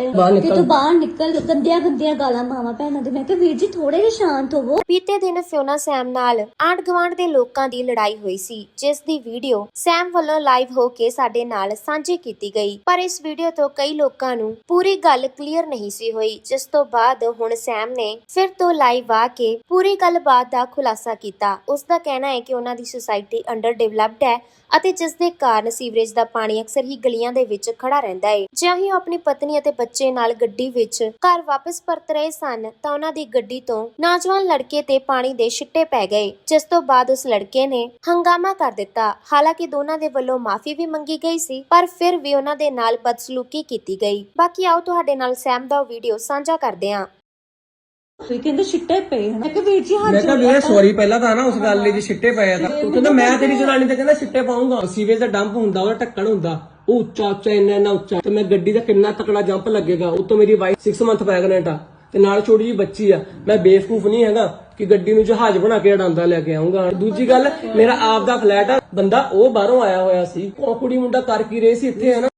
ਬਾਹਰ ਨਿਕਲ ਤੂੰ ਬਾਹਰ ਨਿਕਲ ਗੰਦੀਆਂ ਗੰਦੀਆਂ ਗਾਲਾਂ ਮਾਵਾ ਭੈਣਾਂ ਦੇ। ਮੈਂ ਕਿਹਾ ਵੀਰ ਜੀ ਥੋੜੇ ਜਿਹਾ ਸ਼ਾਂਤ ਹੋਵੋ। ਬੀਤੇ ਦਿਨ ਫਿਓਨਾ ਸੈਮ ਨਾਲ ਆਂਢ ਗੁਆਂਢ ਦੇ ਲੋਕਾਂ ਦੀ ਲੜਾਈ ਹੋਈ ਸੀ ਜਿਸ ਦੀ ਵੀਡੀਓ ਸੈਮ ਵੱਲੋਂ ਲਾਈਵ ਹੋ ਕੇ ਸਾਡੇ ਨਾਲ ਸਾਂਝੀ ਕੀਤੀ ਗਈ। ਪਰ ਇਸ ਵੀਡੀਓ ਤੋਂ ਕਈ ਲੋਕਾਂ ਨੂੰ ਪੂਰੀ ਗੱਲ ਕਲੀਅਰ ਨਹੀਂ ਸੀ ਹੋਈ ਜਿਸ ਤੋਂ ਬਾਅਦ ਹੁਣ ਸੈਮ ਨੇ ਫਿਰ ਤੋਂ ਲਾਈਵ ਆ ਕੇ ਪੂਰੀ ਗੱਲਬਾਤ ਦਾ ਖੁਲਾਸਾ ਕੀਤਾ। ਉਸ ਦਾ ਕਹਿਣਾ ਹੈ ਕਿ ਉਹਨਾਂ ਦੀ ਸੁਸਾਇਟੀ ਅੰਡਰ ਡਿਵੈਲਪਡ ਹੈ ਅਤੇ ਜਿਸ ਦੇ ਕਾਰਨ ਸੀਵਰੇਜ ਦਾ ਪਾਣੀ ਅਕਸਰ ਹੀ ਗਲੀਆਂ ਦੇ ਵਿੱਚ ਖੜਾ ਰਹਿੰਦਾ ਹੈ। ਜਿਉਂ ਹੀ ਉਹ ਆਪਣੀ ਪਤਨੀ ਅਤੇ ਬੱਚੇ ਨਾਲ ਗੱਡੀ ਵਿੱਚ ਘਰ ਵਾਪਸ ਪਰਤ ਰਹੇ ਸਨ ਤਾਂ ਉਹਨਾਂ ਦੀ ਗੱਡੀ ਤੋਂ ਨੌਜਵਾਨ ਲੜਕੇ ਤੇ ਪਾਣੀ ਦੇ ਛਿੱਟੇ ਪੈ ਗਏ ਜਿਸ ਤੋਂ ਬਾਅਦ ਉਸ ਲੜਕੇ ਨੇ ਹੰਗਾਮਾ ਕਰ ਦਿੱਤਾ। ਹਾਲਾਂਕਿ ਦੋਨਾਂ ਦੇ ਵੱਲੋਂ ਮਾਫੀ ਵੀ ਮੰਗੀ ਗਈ ਸੀ ਪਰ ਫਿਰ ਵੀ ਉਹਨਾਂ ਦੇ ਨਾਲ ਬਦਸਲੂਕੀ ਕੀਤੀ ਗਈ। ਬਾਕੀ ਆਓ ਤੁਹਾਡੇ ਨਾਲ ਸੈਮ ਦਾ ਉਹ ਵੀਡੀਓ ਸਾਂਝਾ ਕਰਦੇ ਹਾਂ। ਤੁਸੀਂ ਕਹਿੰਦੇ ਛਿੱਟੇ ਪਏ ਹਨ? ਮੈਂ ਕਿਹਾ ਵੀਰ ਜੀ ਮੈਂ ਕਿਹਾ ਵੀਰੇ ਸੌਰੀ ਪਹਿਲਾਂ ਤਾਂ ਨਾ ਉਸ ਗੱਲ ਲਈ ਜੇ ਛਿੱਟੇ ਪਏ ਆ ਤਾਂ। ਉਹ ਕਹਿੰਦਾ ਮੈਂ ਤੇਰੀ ਜਨਾਨੀ ਤੇ ਕਹਿੰਦਾ ਛਿੱਟੇ ਪਾਉਂਗਾ ਸੀਵੇਜ ਦਾ ਡੰਪ ਹੁੰਦਾ ਉਹਦਾ ਢੱਕਣ ਹੁੰਦਾ। ਉਹ ਉੱਚਾ ਉੱਚਾ, ਇੰਨਾ ਇੰਨਾ ਉੱਚਾ। ਤੇ ਮੈਂ ਗੱਡੀ ਦਾ ਕਿੰਨਾ ਤਕੜਾ ਜੰਪ ਲੱਗੇਗਾ। ਉਹ ਤੋਂ ਮੇਰੀ ਵਾਈਫ 6 ਮੰਥ ਪ੍ਰੈਗਨੈਂਟ ਆ। ਤੇ ਨਾਲ ਛੋਟੀ ਜੀ ਬੱਚੀ ਆ। ਮੈਂ ਬੇਵਕੂਫ ਨਹੀਂ ਹੈਗਾ ਕਿ ਗੱਡੀ ਨੂੰ ਜਹਾਜ਼ ਬਣਾ ਕੇ ਅਡਾਂਦਾ ਲੈ ਕੇ ਆਉਂਗਾ ਦੂਜੀ ਗੱਲ, ਮੇਰਾ ਆਪ ਦਾ ਫਲੈਟ ਆ। ਬੰਦਾ ਉਹ ਬਾਹਰੋਂ ਆਇਆ ਹੋਇਆ ਸੀ। ਉਹ ਕੁੜੀ ਮੁੰਡਾ ਕਰ ਕੀ ਰਹੇ ਸੀ ਇੱਥੇ, ਹਨਾ?